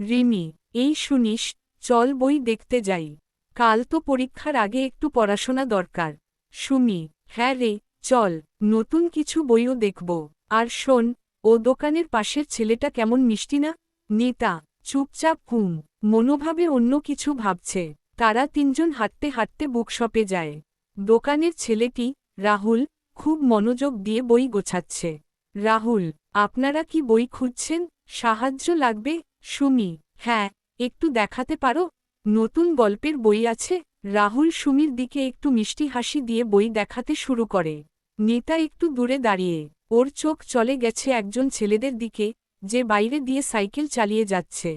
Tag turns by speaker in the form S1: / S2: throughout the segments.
S1: রিমি, এই শুনিস, চল বই দেখতে যাই। কাল তো পরীক্ষার আগে একটু পড়াশোনা দরকার। সুমি হ্যাঁ রে, চল, নতুন কিছু বইও দেখব। আর শোন, ও দোকানের পাশের ছেলেটা কেমন মিষ্টি না? নেতা, চুপচাপ হুম মনোভাবে অন্য কিছু ভাবছে। তারা তিনজন হাঁটতে হাঁটতে বুকশপে যায়। দোকানের ছেলেটি, রাহুল, খুব মনোযোগ দিয়ে বই গোছাচ্ছে। রাহুল, আপনারা কি বই খুঁজছেন? সাহায্য লাগবে? সুমি হ্যাঁ একটু দেখাতে পারো? নতুন গল্পের বই আছে। রাহুল সুমির দিকে একটু মিষ্টি হাসি দিয়ে বই দেখাতে শুরু করে। নেতা একটু দূরে দাঁড়িয়ে। ওর চোখ চলে গেছে একজন ছেলেদের দিকে, যে বাইরে দিয়ে সাইকেল চালিয়ে যাচ্ছে।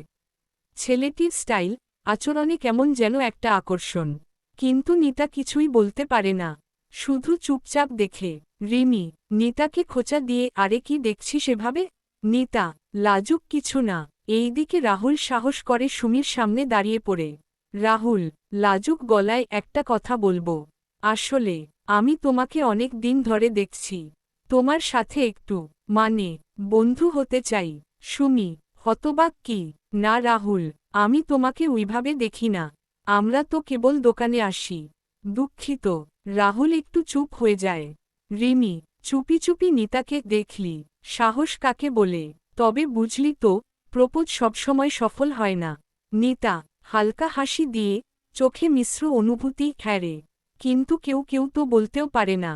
S1: ছেলেটির স্টাইল, আচরণে কেমন যেন একটা আকর্ষণ। কিন্তু নিতা কিছুই বলতে পারে না। শুধু চুপচাপ দেখে, রিমি, নিতাকে খোঁচা দিয়ে আরে কি দেখছি সেভাবে নিতা লাজুক কিছু না। এইদিকে রাহুল সাহস করে সুমির সামনে দাঁড়িয়ে পড়ে। রাহুল, লাজুক গলায় একটা কথা বলব। আসলে, আমি তোমাকে অনেক দিন ধরে দেখছি। তোমার সাথে একটু মানে বন্ধু হতে চাই। সুমি, হতবাক কি? না রাহুল, আমি তোমাকে ওইভাবে দেখি না। আমরা তো কেবল দোকানে আসি। দুঃখিত, রাহুল একটু চুপ হয়ে যায়। রিমি, চুপি চুপি নিতাকে দেখলি। সাহস কাকে বলে? তবে বুঝলি তো, প্রপোজ সবসময় সফল হয় না। নিতা, হালকা হাসি দিয়ে চোখে মিশ্র অনুভূতি খ্যারে কিন্তু কেউ কেউ তো বলতেও পারে না।